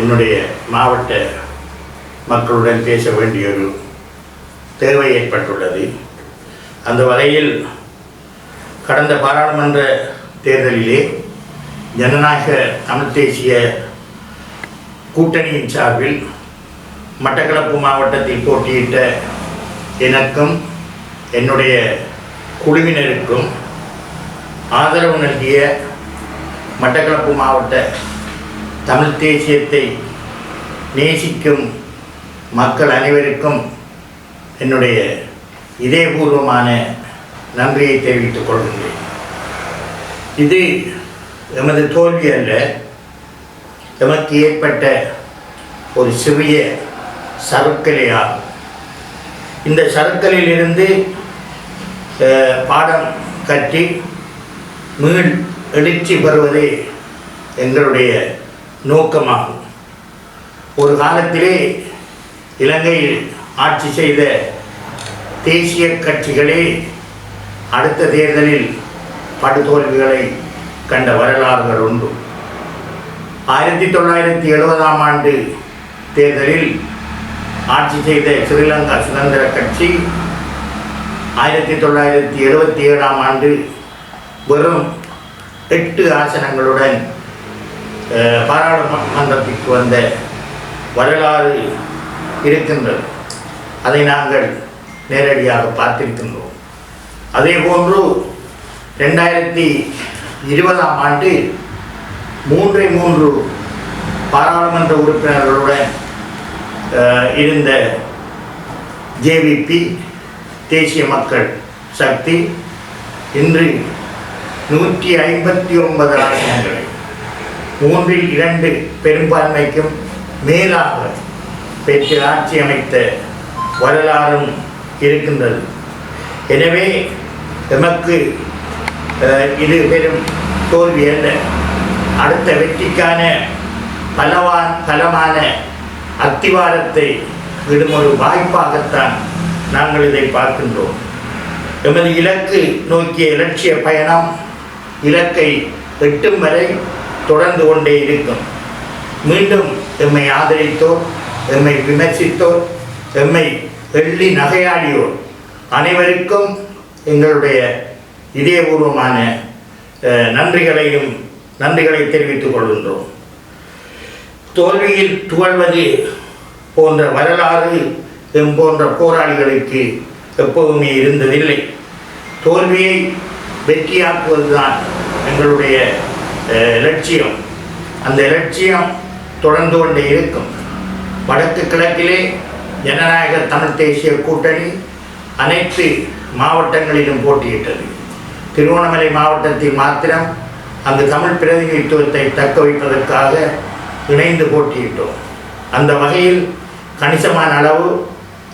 என்னுடைய மாவட்ட மக்களுடன் பேச வேண்டிய ஒரு தேவை ஏற்பட்டுள்ளது. அந்த வகையில் கடந்த பாராளுமன்ற தேர்தலிலே ஜனநாயக தமிழ் தேசிய கூட்டணியின் சார்பில் மட்டக்களப்பு மாவட்டத்தில் போட்டியிட்ட எனக்கும் என்னுடைய குழுவினருக்கும் ஆதரவு நல்கிய மட்டக்களப்பு மாவட்ட தமிழ் தேசியத்தை நேசிக்கும் மக்கள் அனைவருக்கும் என்னுடைய இதயபூர்வமான நன்றியை தெரிவித்துக் கொள்கின்றேன். இது எமது தோல்வி அல்ல எமக்கு ஏற்பட்ட ஒரு சிறிய சருக்கலையாகும் இந்த சருக்கலிலிருந்து பாடம் கட்டி மீள் எழுச்சி பெறுவதே எங்களுடைய நோக்கமாகும். ஒரு காலத்திலே இலங்கையில் ஆட்சி செய்த தேசிய கட்சிகளே அடுத்த தேர்தலில் படுதோல்விகளை கண்ட வரலாறுகள் உண்டு. ஆயிரத்தி தொள்ளாயிரத்தி எழுபதாம் ஆண்டு தேர்தலில் ஆட்சி செய்த ஸ்ரீலங்கா சுதந்திர கட்சி ஆயிரத்தி தொள்ளாயிரத்தி எழுபத்தி ஏழாம் ஆண்டு வெறும் எட்டு ஆசனங்களுடன் பாராளுமன்றத்திற்கு வந்த வரலாறு இருக்கின்றது. அதை நாங்கள் நேரடியாக பார்த்திருக்கின்றோம். அதே போன்று ரெண்டாயிரத்தி இருபதாம் ஆண்டு மூன்றை மூன்று பாராளுமன்ற உறுப்பினர்களுடன் இருந்த ஜேவிபி தேசிய மக்கள் சக்தி இன்று நூற்றி ஐம்பத்தி ஒன்பது ஆசனங்களை மூன்றில் இரண்டு பெரும்பான்மைக்கும் மேலாக பெற்று ஆட்சி அமைத்த வரலாறும் இருக்கின்றது. எனவே எமக்கு இது பெரும் தோல்வி அல்ல. அடுத்த வெற்றிக்கான பலவான் பலமான அத்திவாரத்தை விடும் ஒரு வாய்ப்பாகத்தான் நாங்கள் இதை பார்க்கின்றோம். எமது இலக்கு நோக்கிய இலட்சிய பயணம் இலக்கை எட்டும் வரை தொடர்ந்து கொண்டே இருக்கும். மீண்டும் எம்மை ஆதரித்தோர் எம்மை விமர்சித்தோர் எம்மை எள்ளி நகையாடியோர் அனைவருக்கும் எங்களுடைய இதயபூர்வமான நன்றிகளையும் நன்றிகளை தெரிவித்துக் கொள்கின்றோம். தோல்வியில் துவழ்வது போன்ற வரலாறு எம் போன்ற போராளிகளுக்கு எப்போதுமே இருந்ததில்லை. தோல்வியை வெற்றியாக்குவதுதான் எங்களுடைய லட்சியம் அந்த லட்சியம் தொடர்ந்து கொண்டே இருக்கும். வடக்கு கிழக்கிலே ஜனநாயக தமிழ் தேசிய கூட்டணி அனைத்து மாவட்டங்களிலும் போட்டியிட்டது. திருவண்ணாமலை மாவட்டத்தில் மாத்திரம் அந்த தமிழ் பிரதிநிதித்துவத்தை தக்க வைப்பதற்காக இணைந்து போட்டியிட்டோம். அந்த வகையில் கணிசமான அளவு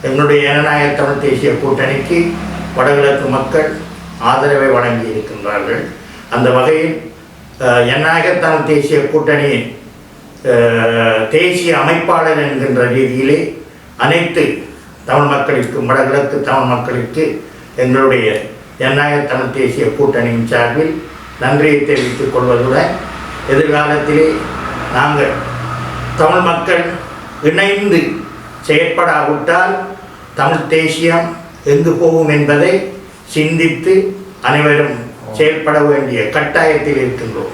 எங்களுடைய ஜனநாயக தமிழ் தேசிய கூட்டணிக்கு வடகிழக்கு மக்கள் ஆதரவை வழங்கி இருக்கின்றார்கள் அந்த வகையில் அஹ், தமிழ் தேசிய கூட்டணியின் தேசிய அமைப்பாளர் என்கின்ற ரீதியிலே அனைத்து தமிழ் மக்களுக்கும் வடகிழக்கு தமிழ் மக்களுக்கு எங்களுடைய ஜனநாயக தமிழ் தேசிய கூட்டணியின் சார்பில் நன்றியை தெரிவித்துக் கொள்வதுடன் எதிர்காலத்திலே நாங்கள் தமிழ் மக்கள் இணைந்து செயற்படாவிட்டால் தமிழ் தேசியம் எங்கு போகும் என்பதை சிந்தித்து அனைவரும் செயல்பட வேண்டிய கட்டாயத்தில் இருக்கின்றோம்.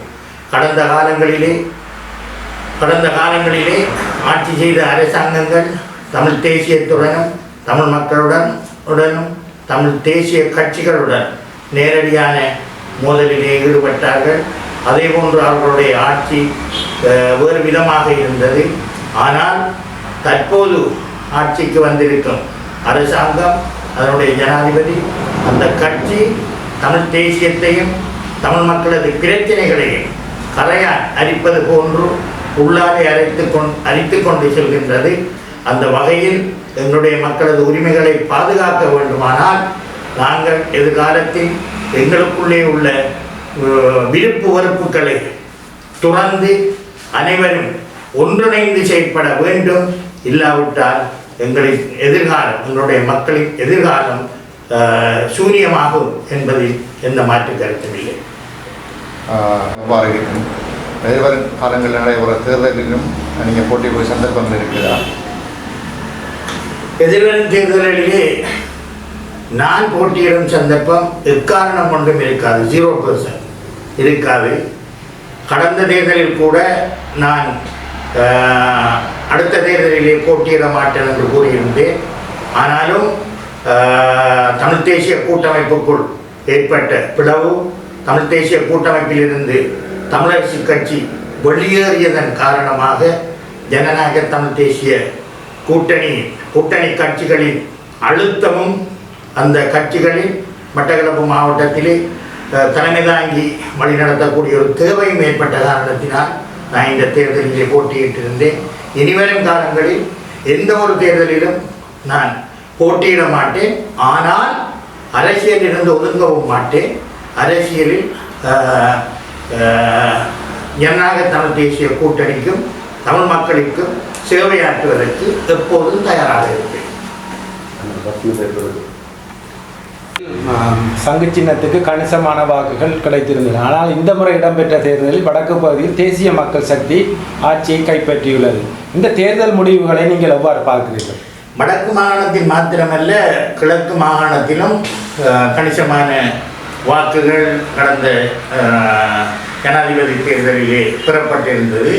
கடந்த காலங்களிலே கடந்த காலங்களிலே ஆட்சி செய்த அரசாங்கங்கள் தமிழ் தேசியத்துடனும் தமிழ் மக்களுடன் உடனும் தமிழ் தேசிய கட்சிகளுடன் நேரடியான மோதலிலே ஈடுபட்டார்கள். அதே போன்று அவர்களுடைய ஆட்சி வேறு விதமாக இருந்தது. ஆனால் தற்போது ஆட்சிக்கு வந்திருக்கும் அரசாங்கம் அதனுடைய ஜனாதிபதி அந்த கட்சி தமிழ் தேசியத்தையும் தமிழ் மக்களது பிரச்சனைகளையும் கரையான் அரிப்பது போன்று உள்ளாரை அரைத்து கொண் அரித்து கொண்டு செல்கின்றது. அந்த வகையில் எங்களுடைய மக்களது உரிமைகளை பாதுகாக்க வேண்டுமானால் நாங்கள் எதிர்காலத்தில் எங்களுக்குள்ளே உள்ள விருப்பு வெறுப்புகளை துறந்து அனைவரும் ஒன்றிணைந்து செயற்பட வேண்டும். இல்லாவிட்டால் எங்களின் எதிர்காலம் எங்களுடைய மக்களின் எதிர்காலம் சூனியமாகும் என்பதில் எந்த மாற்று கருத்தும் இல்லை. இருக்கும் எதிர்வரும் காலங்களில் நடைபெற தேர்தலிலும் நீங்கள் போட்டி போய் சந்தர்ப்பங்கள் இருக்குதா எதிர்வரும் தேர்தலிலே நான் போட்டியிடும் சந்தர்ப்பம் எக்காரணம் கொண்டும் இருக்காது ஜீரோ பர்சன்ட் இருக்காது. கடந்த தேர்தலில் கூட நான் அடுத்த தேர்தலிலே போட்டியிட மாட்டேன் என்று கூறியிருந்தேன். ஆனாலும் தமிழ் தேசிய கூட்டமைப்புக்குள் ஏற்பட்ட பிளவு தமிழ் தேசிய கூட்டமைப்பிலிருந்து தமிழரசு கட்சி வெளியேறியதன் காரணமாக ஜனநாயக தமிழ் தேசிய கூட்டணி கூட்டணி கட்சிகளின் அழுத்தமும் அந்த கட்சிகளின் மட்டக்களப்பு மாவட்டத்திலே தலைமை தாங்கி வழிநடத்தக்கூடிய ஒரு தேவையும் ஏற்பட்ட காரணத்தினால் நான் இந்த தேர்தலிலே போட்டியிட்டிருந்தேன். இனிவரும் காலங்களில் எந்த ஒரு தேர்தலிலும் நான் போட்டியிட மாட்டேன். ஆனால் அரசியலிருந்து ஒதுங்கவும் மாட்டேன். அரசியலில் ஜனநாயக தமிழ் தேசிய கூட்டணிக்கும் தமிழ் மக்களுக்கும் சேவையாற்றுவதற்கு எப்போதும் தயாராக இருப்பேன். சங்கு சின்னத்துக்கு கணிசமான வாக்குகள் கிடைத்திருந்தன. ஆனால் இந்த முறை இடம்பெற்ற தேர்தலில் வடக்கு பகுதியில் தேசிய மக்கள் சக்தி ஆட்சியை கைப்பற்றியுள்ளது. இந்த தேர்தல் முடிவுகளை நீங்கள் எவ்வாறு பார்க்கிறீர்கள்? வடக்கு மாகாணத்தில் மாத்திரமல்ல கிழக்கு மாகாணத்திலும் கணிசமான வாக்குகள் கடந்த ஜனாதிபதி தேர்தலிலே பெறப்பட்டிருந்தது.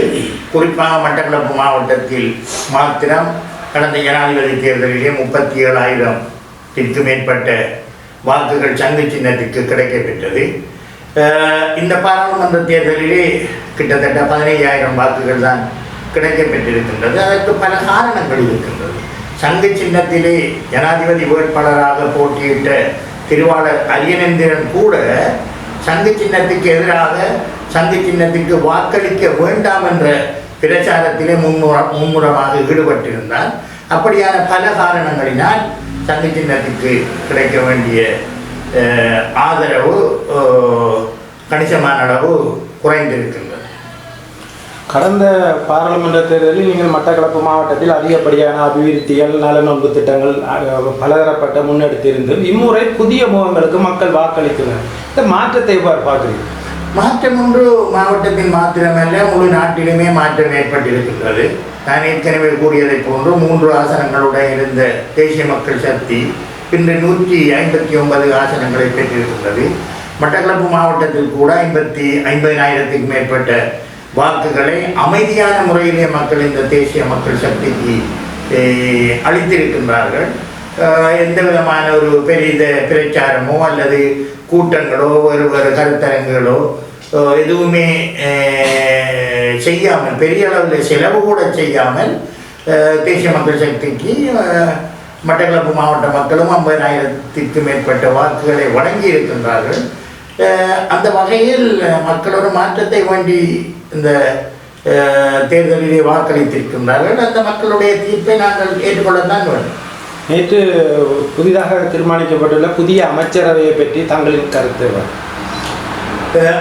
குறிப்பாக மட்டக்களப்பு மாவட்டத்தில் மாத்திரம் கடந்த ஜனாதிபதி தேர்தலிலே முப்பத்தி ஏழாயிரத்திற்கு மேற்பட்ட வாக்குகள் சங்கு சின்னத்திற்கு கிடைக்கப்பெற்றது. இந்த பாராளுமன்ற தேர்தலிலே கிட்டத்தட்ட பதினையாயிரம் வாக்குகள் தான் கிடைக்கப்பெற்றிருக்கின்றது. அதற்கு பல காரணங்கள் இருக்கின்றது. சங்கு சின்னத்திலே ஜனாதிபதி வேட்பாளராக போட்டியிட்ட திருவாளர் அரியநேந்திரன் கூட சங்கு சின்னத்துக்கு எதிராக சங்கு சின்னத்துக்கு வாக்களிக்க வேண்டாம் என்ற பிரச்சாரத்திலே மும்முர மும்முரமாக ஈடுபட்டிருந்தார் அப்படியான பல காரணங்களினால் சங்கு சின்னத்துக்கு கிடைக்க வேண்டிய ஆதரவு கணிசமான அளவு குறைந்திருக்கின்றது. கடந்த பாராளுமன்ற தேர்தலில் நீங்கள் மட்டக்களப்பு மாவட்டத்தில் அதிகப்படியான அபிவிருத்திகள் நலனொன்பு திட்டங்கள் பலதரப்பட்ட முன்னெடுத்திருந்து இம்முறை புதிய முகங்களுக்கு மக்கள் வாக்களித்தனர். இந்த மாற்றத்தை எவ்வாறு பார்க்குறீங்க மாற்றம் ஒன்று மாவட்டத்தில் மாத்திரமல்ல முழு நாட்டிலுமே மாற்றம் ஏற்பட்டிருக்கின்றது. நான் ஏற்கனவே கூறியதைப் போன்று மூன்று ஆசனங்களுடன் இருந்த தேசிய மக்கள் சக்தி இன்று நூற்றி ஐம்பத்தி ஒன்பது ஆசனங்களை பெற்றிருக்கின்றது. மட்டக்களப்பு மாவட்டத்தில் கூட ஐம்பத்தி ஐம்பதினாயிரத்துக்கு மேற்பட்ட வாக்குகளை அமைதியான முறையிலே மக்கள் இந்த தேசிய மக்கள் சக்திக்கு அளித்திருக்கின்றார்கள். எந்த விதமான ஒரு பெரிய பிரச்சாரமோ அல்லது கூட்டங்களோ வேறு வேறு கருத்தரங்குகளோ எதுவுமே செய்யாமல் பெரிய அளவில் செலவு கூட செய்யாமல் தேசிய மக்கள் சக்திக்கு மட்டக்களப்பு மாவட்ட மக்களும் ஐம்பதாயிரத்திற்கு மேற்பட்ட வாக்குகளை வழங்கி இருக்கின்றார்கள் அந்த வகையில் மக்கள் ஒரு மாற்றத்தை வேண்டி இந்த தேர்தலிலே வாக்களித்திருக்கின்றார்கள். அந்த மக்களுடைய தீர்ப்பை நாங்கள் ஏற்றுக்கொள்ளத்தான் வேண்டும். நேற்று புதிதாக தீர்மானிக்கப்பட்டுள்ள புதிய அமைச்சரவையை பற்றி தங்களின் கருத்து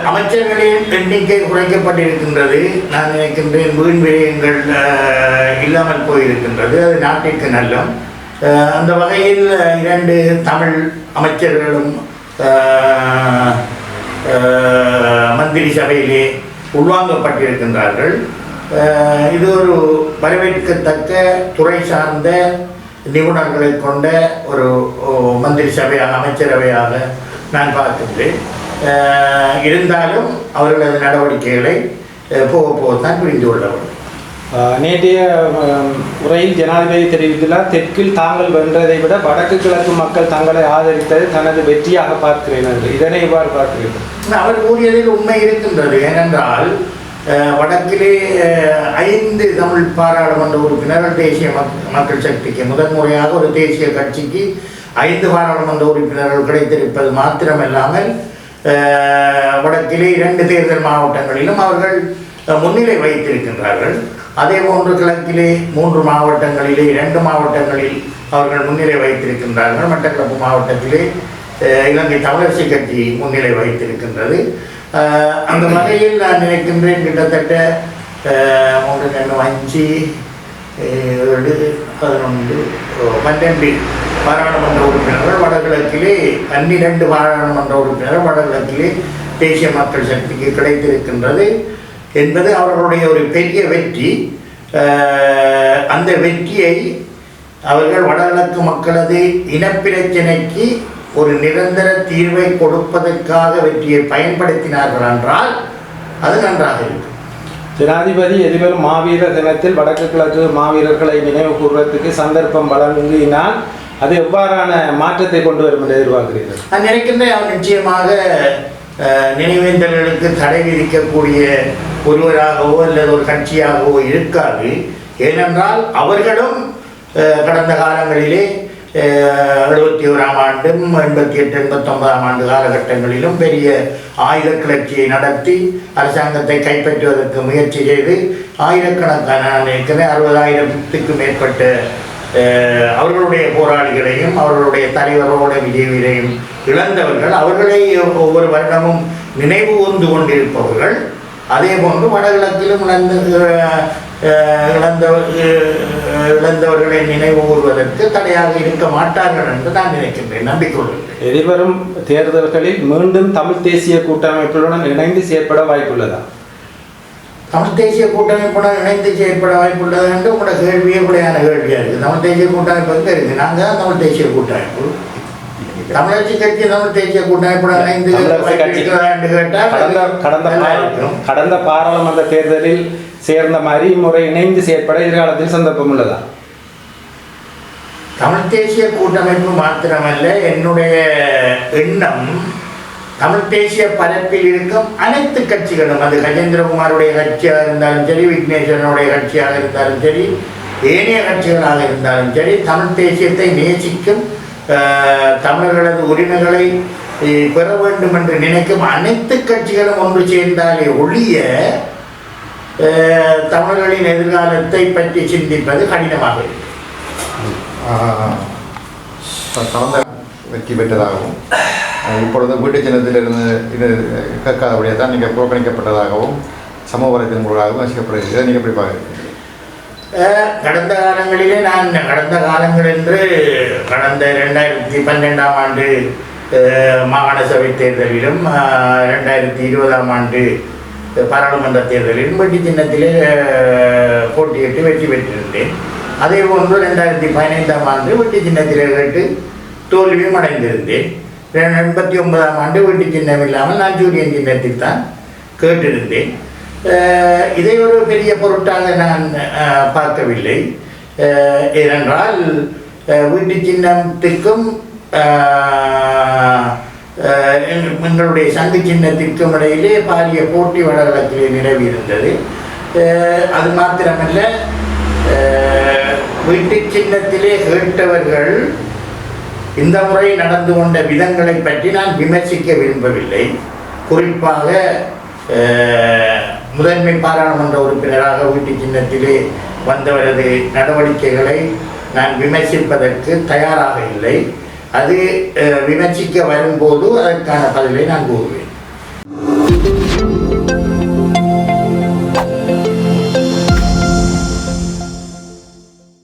அமைச்சர்களின் எண்ணிக்கை குறைக்கப்பட்டிருக்கின்றது. நான் நினைக்கின்றேன் வீண் விரயங்கள் அஹ், இல்லாமல் போயிருக்கின்றது. அது நாட்டிற்கு நல்லம். அந்த வகையில் இரண்டு தமிழ் அமைச்சர்களும் மந்திரி சபையிலே உள்வாங்கப்பட்டிருக்கின்றார்கள். இது ஒரு வரவேற்கத்தக்க துறை சார்ந்த நிபுணர்களை கொண்ட ஒரு மந்திரி சபையாக அமைச்சரவையாக நான் பார்க்கின்றேன். இருந்தாலும் அவர்களது நடவடிக்கைகளை போக போக தான் புரிந்து கொள்ள வேண்டும். நேற்றைய உரையில் ஜனாதிபதி தெரிவித்துள்ளார் தெற்கில் தாங்கள் வென்றதை விட வடக்கு கிழக்கு மக்கள் தங்களை ஆதரித்தது தனது வெற்றியாக பார்க்கிறேன் என்று. இதனை இவ்வாறு பார்க்கிறீர்கள்? அவர் கூறியதில் உண்மை இருக்கின்றது ஏனென்றால் வடக்கிலே ஐந்து தமிழ் பாராளுமன்ற உறுப்பினர்கள் தேசிய மக்கள் சக்திக்கு முதன்முறையாக ஒரு தேசிய கட்சிக்கு ஐந்து பாராளுமன்ற உறுப்பினர்கள் கிடைத்திருப்பது மாத்திரமல்லாமல் வடக்கிலே இரண்டு தேர்தல் மாவட்டங்களிலும் அவர்கள் முன்னிலை வைத்திருக்கின்றார்கள் அதே போன்று கிழக்கிலே மூன்று மாவட்டங்களிலே இரண்டு மாவட்டங்களில் அவர்கள் முன்னிலை வைத்திருக்கின்றார்கள். மட்டக்களப்பு மாவட்டத்திலே இலங்கை தமிழரசு கட்சி முன்னிலை வைத்திருக்கின்றது. அந்த வகையில் நான் நினைக்கின்றேன் கிட்டத்தட்ட மூன்று ரெண்டு அஞ்சு ஏழு பதினொன்று பன்னெண்டு பாராளுமன்ற உறுப்பினர்கள் வடகிழக்கிலே பன்னிரண்டு பாராளுமன்ற உறுப்பினர்கள் வடகிழக்கிலே தேசிய மக்கள் சக்திக்கு கிடைத்திருக்கின்றது. என்பது அவர்களுடைய ஒரு பெரிய வெற்றி. அந்த வெற்றியை அவர்கள் வடகிழக்கு மக்களது இனப்பிரச்சினைக்கு ஒரு நிரந்தர தீர்வை கொடுப்பதற்காக வெற்றியை பயன்படுத்தினார்கள் என்றால் அது நன்றாக இருக்கும். ஜனாதிபதி எதிர்வரும் மாவீரர் தினத்தில் வடக்கு கிழக்கு மாவீரர்களை நினைவு கூறுவதற்கு சந்தர்ப்பம் வழங்கினால் அது எவ்வாறான மாற்றத்தை கொண்டு வரும் என்று எதிர்பார்க்கிறீர்கள்? நான் நினைக்கின்றேன் நிச்சயமாக நினைவேந்தல்களுக்கு தடை விதிக்கக்கூடிய ஒருவராகவோ அல்லது ஒரு கட்சியாகவோ இருக்காது. ஏனென்றால் அவர்களும் கடந்த காலங்களிலே எழுபத்தி ஓராம் ஆண்டும் எண்பத்தி எட்டு எண்பத்தொன்பதாம் ஆண்டு காலகட்டங்களிலும் பெரிய ஆயுத கிளர்ச்சியை நடத்தி அரசாங்கத்தை கைப்பற்றுவதற்கு முயற்சி செய்து ஆயிரக்கணக்கான ஏற்கனவே அறுபதாயிரத்துக்கு மேற்பட்ட அவர்களுடைய போராளிகளையும் அவர்களுடைய தலைவரோட விஜயவீரையும் இழந்தவர்கள் அவர்களை ஒவ்வொரு வருடமும் நினைவு கூர்ந்து கொண்டிருப்பவர்கள். அதே போன்று வடகிழக்கிலும் இழந்த இழந்த இழந்தவர்களை நினைவு கூறுவதற்கு தடையாக இருக்க மாட்டார்கள் என்று நான் நினைக்கின்றேன். நம்பிக்கொள்கின்றேன் எதிர்வரும் தேர்தல்களில் மீண்டும் தமிழ் தேசிய கூட்டமைப்புடன் இணைந்து செயற்பட வாய்ப்புள்ளதா? தமிழ் தேசிய கூட்டமைப்புடன் இணைந்து செயற்பட வாய்ப்புள்ளது என்று உங்களோட கேள்வியே கூடையான கேள்வியாக இருக்குது தமிழ் தேசிய கூட்டமைப்பு எங்கே இருக்குது நாங்கள் தான் தமிழ் தேசிய கூட்டமைப்பு. தமிழரசு கட்சி. தமிழ் தேசிய கேட்டால் கடந்த கடந்த பாராளுமன்ற தேர்தலில் சேர்ந்த மாதிரி இம்முறை இணைந்து செயற்பட எதிர்காலத்தில் சந்தர்ப்பம் உள்ளதா? தமிழ் தேசிய கூட்டமைப்பு மாத்திரமல்ல என்னுடைய எண்ணம் தமிழ் தேசிய பரப்பில் இருக்கும் அனைத்து கட்சிகளும் அது கஜேந்திரகுமாருடைய கட்சியாக இருந்தாலும் சரி விக்னேஸ்வரனுடைய கட்சியாக இருந்தாலும் சரி ஏனைய கட்சிகளாக இருந்தாலும் சரி தமிழ் தேசியத்தை நேசிக்கும் தமிழர்களது உரிமைகளை பெற வேண்டும் என்று நினைக்கும் அனைத்து கட்சிகளும் ஒன்று சேர்ந்தாலே ஒழிய தமிழர்களின் எதிர்காலத்தை பற்றி சிந்திப்பது கடினமாக இருக்கும் வெற்றி பெற்றதாகவும் இப்பொழுது வீட்டு சின்னத்திலிருந்து இது கேட்காதபடியாக தான் நீங்கள் புறக்கணிக்கப்பட்டதாகவும் சமூக வலைத்தளம் மூலமாகவும் வசிக்கப்படுகிறது நீங்கள் எப்படி பார்க்குறீங்க? கடந்த காலங்களிலே நான் கடந்த காலங்கள் என்று கடந்த ரெண்டாயிரத்தி பன்னெண்டாம் ஆண்டு மாகாண சபை தேர்தலிலும் ரெண்டாயிரத்தி இருபதாம் ஆண்டு பாராளுமன்ற தேர்தலிலும் வெட்டி சின்னத்திலே போட்டியிட்டு வெற்றி பெற்றிருந்தேன். அதே போன்று ரெண்டாயிரத்தி பதினைந்தாம் ஆண்டு வெட்டி சின்னத்திலே கேட்டு தோல்வியும் அடைந்திருந்தேன். எண்பத்தி ஒன்பதாம் ஆண்டு வெட்டி சின்னம் இல்லாமல் நான் சூரியன் சின்னத்தில் தான் கேட்டிருந்தேன். இதை ஒரு பெரிய பொருட்டாக நான் பார்க்கவில்லை. ஏனென்றால் வீட்டு சின்னத்திற்கும் எங்களுடைய சங்கு சின்னத்திற்கும் இடையிலே பாரிய போட்டி வடகிழக்கிலே நிலவி இருந்தது அது மாத்திரமல்ல வீட்டு சின்னத்திலே கேட்டவர்கள் இந்த முறை நடந்து கொண்ட விதங்களை பற்றி நான் விமர்சிக்க விரும்பவில்லை. குறிப்பாக முதன்மை பாராளுமன்ற உறுப்பினராக வீட்டு சின்னத்திலே வந்தவரது நடவடிக்கைகளை நான் விமர்சிப்பதற்கு தயாராக இல்லை. அது விமர்சிக்க வரும்போது அதற்கான பதிலை நான் கூறுவேன்.